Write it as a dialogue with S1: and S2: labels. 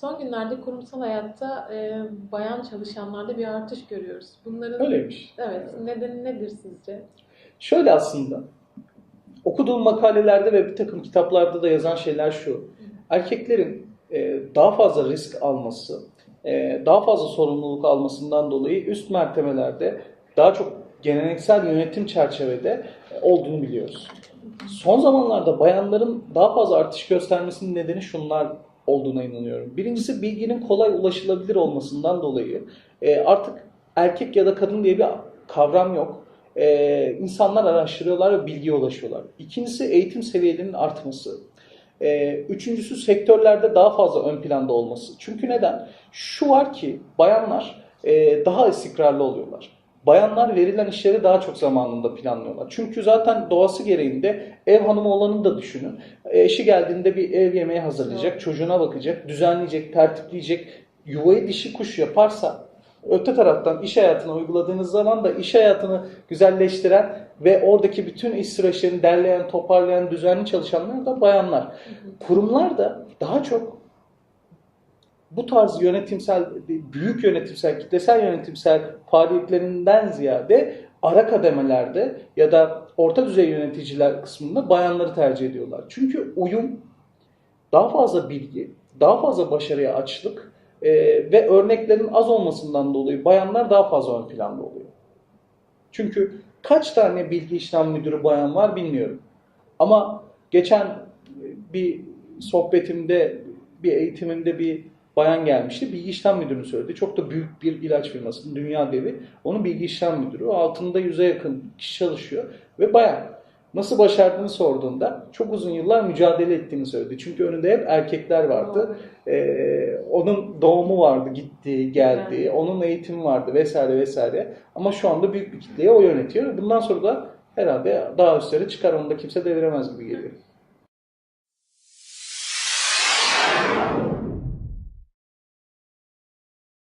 S1: Son günlerde kurumsal hayatta e, bayan çalışanlarda bir artış görüyoruz. Bunların
S2: Öyleymiş.
S1: evet nedeni nedir sizce?
S2: Şöyle aslında, okuduğum makalelerde ve bir takım kitaplarda da yazan şeyler şu. Erkeklerin e, daha fazla risk alması, e, daha fazla sorumluluk almasından dolayı üst mertebelerde daha çok geleneksel yönetim çerçevede olduğunu biliyoruz. Son zamanlarda bayanların daha fazla artış göstermesinin nedeni şunlar olduğuna inanıyorum. Birincisi bilginin kolay ulaşılabilir olmasından dolayı e, artık erkek ya da kadın diye bir kavram yok. E, insanlar araştırıyorlar ve bilgiye ulaşıyorlar. İkincisi eğitim seviyelerinin artması. E, üçüncüsü sektörlerde daha fazla ön planda olması. Çünkü neden? Şu var ki bayanlar e, daha istikrarlı oluyorlar. Bayanlar verilen işleri daha çok zamanında planlıyorlar. Çünkü zaten doğası gereğinde ev hanımı olanı da düşünün. E, Eşi geldiğinde bir ev yemeği hazırlayacak, çocuğuna bakacak, düzenleyecek, tertipleyecek. Yuvayı dişi kuş yaparsa öte taraftan iş hayatına uyguladığınız zaman da iş hayatını güzelleştiren ve oradaki bütün iş süreçlerini derleyen, toparlayan, düzenli çalışanlar da bayanlar. Kurumlar da daha çok bu tarz yönetimsel, büyük yönetimsel, kitlesel yönetimsel faaliyetlerinden ziyade ara kademelerde ya da orta düzey yöneticiler kısmında bayanları tercih ediyorlar. Çünkü uyum, daha fazla bilgi, daha fazla başarıya açlık e, ve örneklerin az olmasından dolayı bayanlar daha fazla ön planda oluyor. Çünkü kaç tane bilgi işlem müdürü bayan var bilmiyorum. Ama geçen bir sohbetimde, bir eğitimimde bir bayan gelmişti. Bilgi işlem müdürünü söyledi. Çok da büyük bir ilaç firmasının dünya devi. Onun bilgi işlem müdürü. Altında yüze yakın kişi çalışıyor ve bayan. Nasıl başardığını sorduğunda çok uzun yıllar mücadele ettiğini söyledi. Çünkü önünde hep erkekler vardı. Ee, onun doğumu vardı, gitti, geldi.
S1: Evet.
S2: Onun eğitimi vardı vesaire vesaire. Ama şu anda büyük bir kitleyi o yönetiyor. Bundan sonra da herhalde daha üstlere çıkar. Onu da kimse deviremez gibi geliyor.